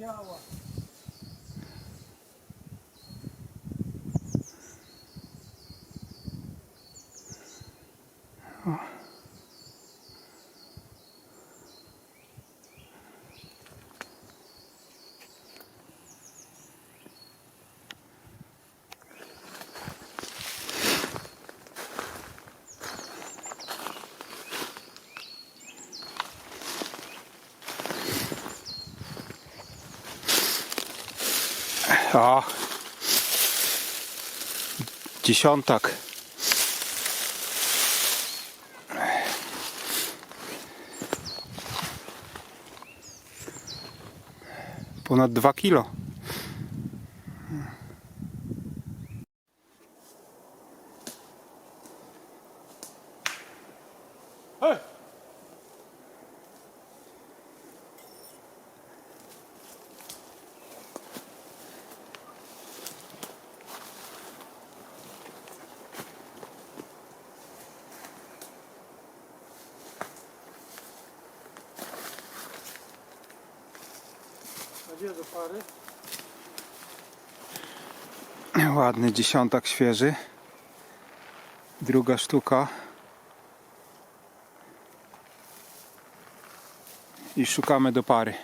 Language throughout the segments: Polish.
票啊。O. Dziesiątak. Ponad dwa kilo. A gdzie do pary? Ładny dziesiątak świeży. Druga sztuka. I szukamy do pary.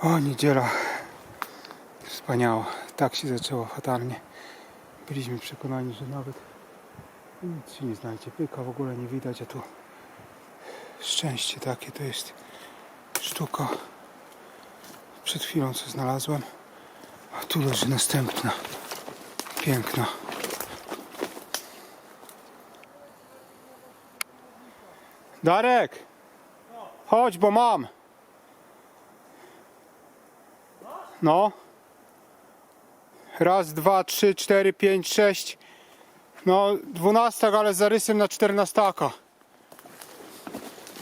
O, niedziela. Wspaniała. Tak się zaczęło fatalnie. Byliśmy przekonani, że nawet nic nie znajdzie. Pyka w ogóle nie widać, a tu szczęście takie to jest sztuka. Przed chwilą co znalazłem. A tu leży następna. Piękna. Darek! Chodź, bo mam. No. Raz, dwa, trzy, cztery, pięć, sześć. No, dwunastak, ale z zarysem na czternastaka.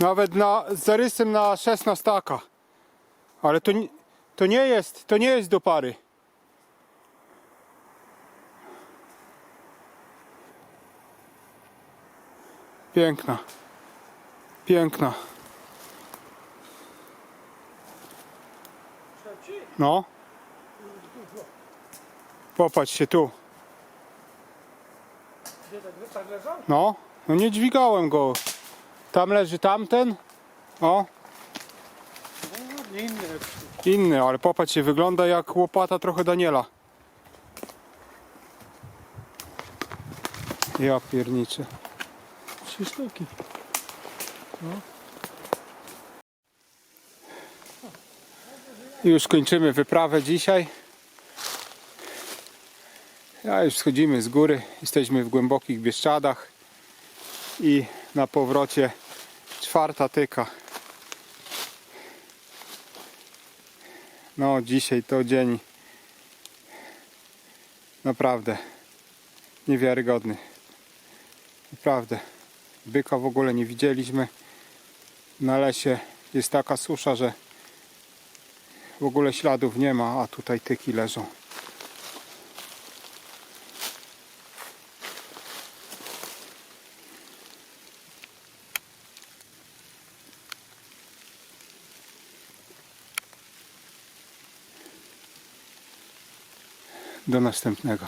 Nawet na, z zarysem na szesnastaka. Ale to, to nie jest, to nie jest do pary. Piękna. Piękna. No. Popatrz się tu. Tak, leżał? No. No nie dźwigałem go. Tam leży tamten. O, No inny lepszy. inny, ale popatrz się, wygląda jak łopata trochę Daniela. Ja pierniczę. Trzy sztuki. Już kończymy wyprawę dzisiaj. Ja już schodzimy z góry. Jesteśmy w głębokich Bieszczadach. I na powrocie czwarta tyka. No dzisiaj to dzień naprawdę niewiarygodny. Naprawdę. Byka w ogóle nie widzieliśmy. Na lesie jest taka susza, że w ogóle śladów nie ma, a tutaj tyki leżą. Do następnego.